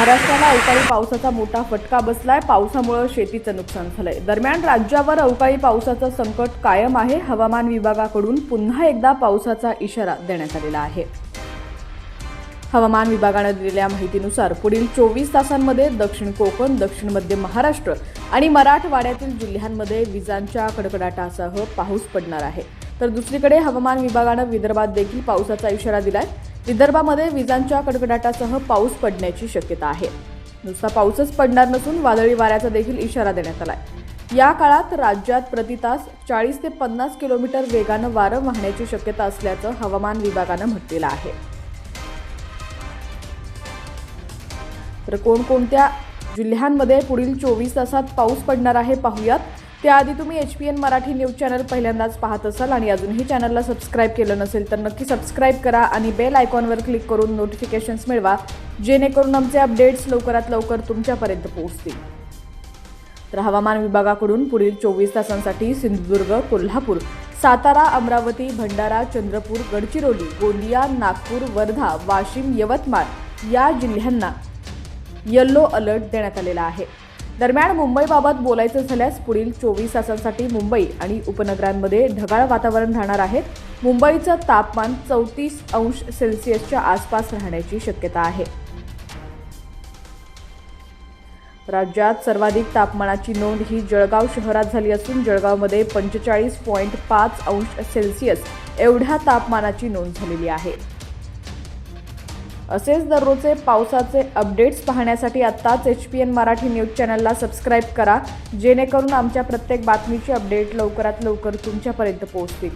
महाराष्ट्राला अवकाळी पावसाचा मोठा फटका बसलाय. पावसामुळे शेतीचं नुकसान झालंय. दरम्यान राज्यावर अवकाळी पावसाचं संकट कायम आहे. हवामान विभागाकडून पुन्हा एकदा पावसाचा इशारा देण्यात आलेला आहे. हवामान विभागानं दिलेल्या माहितीनुसार पुढील चोवीस तासांमध्ये दक्षिण कोकण दक्षिण मध्य महाराष्ट्र आणि मराठवाड्यातील जिल्ह्यांमध्ये विजांच्या कडकडाटासह पाऊस पडणार आहे. तर दुसरीकडे हवामान विभागानं विदर्भात देखील पावसाचा इशारा दिलाय. विदर्भामध्ये विजांच्या कडकडाटासह पाऊस पडण्याची शक्यता आहे. नुसता पाऊसच पडणार नसून वादळी वाऱ्याचा देखील इशारा देण्यात आलाय. या काळात राज्यात प्रतितास चाळीस ते पन्नास किलोमीटर वेगानं वारं वाहण्याची शक्यता असल्याचं हवामान विभागानं म्हटलेलं आहे. तर कोणकोणत्या जिल्ह्यांमध्ये पुढील चोवीस तासात पाऊस पडणार आहे पाहूयात. त्याआधी तुम्ही H P N Marathi news channel पहिल्यांदाच पाहत असाल आणि अजूनही चॅनलला सबस्क्राईब केलं नसेल तर नक्की सबस्क्राईब करा आणि बेल आयकॉनवर क्लिक करून नोटिफिकेशन्स मिळवा जेणेकरून आमचे अपडेट्स लवकरात लवकर तुमच्यापर्यंत पोहोचतील. तर हवामान विभागाकडून पुढील चोवीस तासांसाठी सिंधुदुर्ग कोल्हापूर सातारा अमरावती भंडारा चंद्रपूर गडचिरोली गोंदिया नागपूर वर्धा वाशिम यवतमाळ या जिल्ह्यांना येल्लो अलर्ट देण्यात आलेला आहे. दरम्यान मुंबईबाबत बोलायचं झाल्यास पुढील चोवीस तासांसाठी मुंबई आणि उपनगरांमध्ये ढगाळ वातावरण राहणार आहे. मुंबईचं तापमान चौतीस अंश सेल्सिअसच्या आसपास राहण्याची शक्यता आहे. राज्यात सर्वाधिक तापमानाची नोंद ही जळगाव शहरात झाली असून जळगावमध्ये पंचेचाळीस पॉईंट पाच अंश सेल्सिअस एवढ्या तापमानाची नोंद झालेली आहे. असेच दररोजचे पावसाचे अपडेट्स पाहण्यासाठी आत्ताच H P N Marathi news चॅनलला सबस्क्राईब करा जेणेकरून आमच्या प्रत्येक बातमीची अपडेट लवकरात लवकर तुमच्यापर्यंत पोहोचतील.